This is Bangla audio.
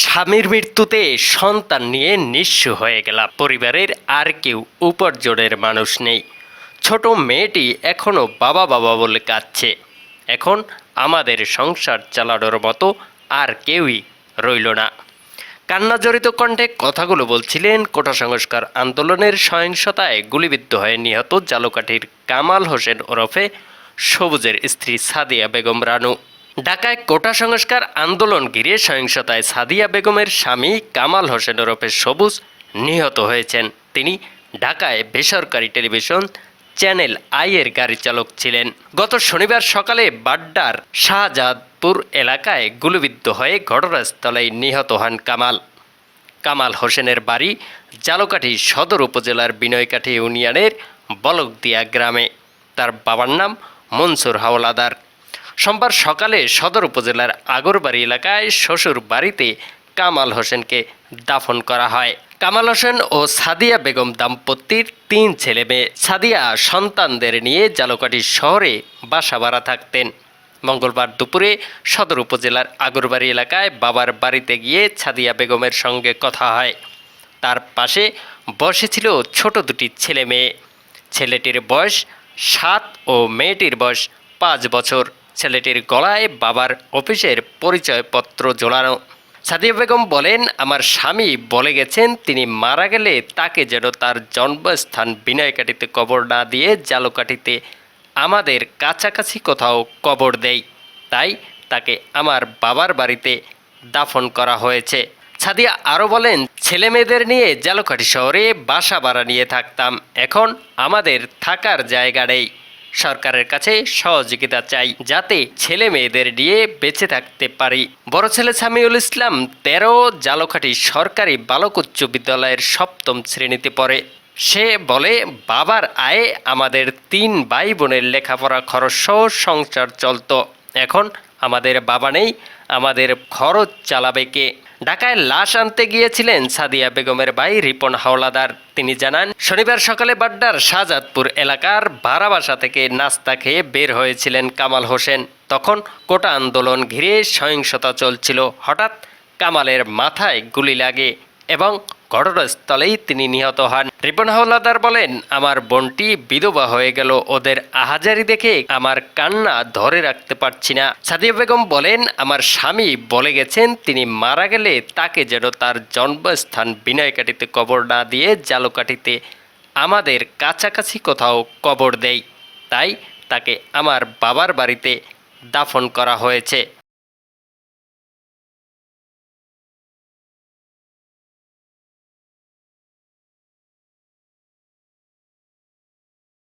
স্বামীর মৃত্যুতে সন্তান নিয়ে নিঃস্ব হয়ে গেলাম পরিবারের আর কেউ উপার্জনের মানুষ নেই। ছোট মেয়েটি এখনও বাবা বাবা বলে কাঁদছে। এখন আমাদের সংসার চালানোর মতো আর কেউই রইল না। কান্নাজড়িত কণ্ঠে কথাগুলো বলছিলেন কোটা সংস্কার আন্দোলনের সহিংসতায় গুলিবিদ্ধ হয়ে নিহত জালুকাঠির কামাল হোসেন ওরফে সবুজের স্ত্রী সাদিয়া বেগম রানু। ঢাকায় কোটা সংস্কার আন্দোলন ঘিরে সহিংসতায় সাদিয়া বেগমের স্বামী কামাল হোসেন ওরফে সবুজ নিহত হয়েছেন। তিনি ঢাকায় বেসরকারি টেলিভিশন চ্যানেল আইয়ের গাড়ি চালক ছিলেন। গত শনিবার সকালে বাড্ডার শাহজাদপুর এলাকায় গুলিবিদ্ধ হয়ে ঘটনাস্থলে নিহত হন কামাল। কামাল হোসেনের বাড়ি জালকাঠি সদর উপজেলার বিনয়কাঠি ইউনিয়নের বলকদিয়া গ্রামে। তার বাবার নাম মনসুর হাওলাদার। সোমবার সকালে সদর উপজেলার আগরবাড়ি এলাকায় শ্বশুর বাড়িতে কামাল হোসেনকে দাফন করা হয়। কামাল হোসেন ও সাদিয়া বেগম দাম্পত্যের তিন ছেলে মেয়ে। সাদিয়া সন্তানদের নিয়ে জালকাঠি শহরে বাসা ভাড়া থাকতেন। মঙ্গলবার দুপুরে সদর উপজেলার আগরবাড়ি এলাকায় বাবার বাড়িতে গিয়ে ছাদিয়া বেগমের সঙ্গে কথা হয়। তার পাশে বসেছিল ছোট দুটি ছেলে মেয়ে। ছেলেটির বয়স সাত ও মেয়েটির বয়স পাঁচ বছর। ছেলেটির গলায় বাবার অফিসের পরিচয়পত্র জোড়ানো। সাদিয়া বেগম বলেন, আমার স্বামী বলে গেছেন, তিনি মারা গেলে তাকে যেন তার জন্মস্থান বিনয়কাঠিতে কবর না দিয়ে জালকাঠিতে আমাদের কাছাকাছি কোথাও কবর দেই। তাই তাকে আমার বাবার বাড়িতে দাফন করা হয়েছে। সাদিয়া আরও বলেন ছেলে মেয়েদের নিয়ে জালকাঠি শহরে বাসা ভাড়া নিয়ে থাকতাম। এখন আমাদের থাকার জায়গা নেই। সরকারের কাছে সহযোগিতা চাই যাতে ছেলে মেয়েদের নিয়ে বেঁচে থাকতে পারি। বড় ছেলে সামিউল ইসলাম তেরো, জালকাঠি সরকারি বালক উচ্চ বিদ্যালয়ের সপ্তম শ্রেণীতে পড়ে। সে বলে, বাবার আয়ে আমাদের তিন ভাই বোনের লেখাপড়া খরচ সহ সংসার চলতো। এখন আমাদের বাবা নেই, আমাদের খরচ চালাবে কে? ঢাকায় লাশ আনতে গিয়েছিলেন সাদিয়া বেগমের ভাই রিপন হাওলাদার। তিনি জানান, শনিবার সকালে বাড্ডার শাহজাদপুর এলাকার ভাড়াবাসা থেকে নাস্তা খেয়ে বের হয়েছিলেন কামাল হোসেন। তখন কোটা আন্দোলন ঘিরে সহিংসতা চলছিল। হঠাৎ কামালের মাথায় গুলি লাগে এবং ঘটনাস্থলেই তিনি নিহত হন। রিপন হাওলাদার বলেন, আমার বোনটি বিধবা হয়ে গেল। ওদের আহাজারি দেখে আমার কান্না ধরে রাখতে পারছি না। সাদিয়া বেগম বলেন, আমার স্বামী বলে গেছেন, তিনি মারা গেলে তাকে যেন তার জন্মস্থান বিনয়কাঠিতে কবর না দিয়ে জালকাঠিতে আমাদের কাছাকাছি কোথাও কবর দেয় তাই তাকে আমার বাবার বাড়িতে দাফন করা হয়েছে।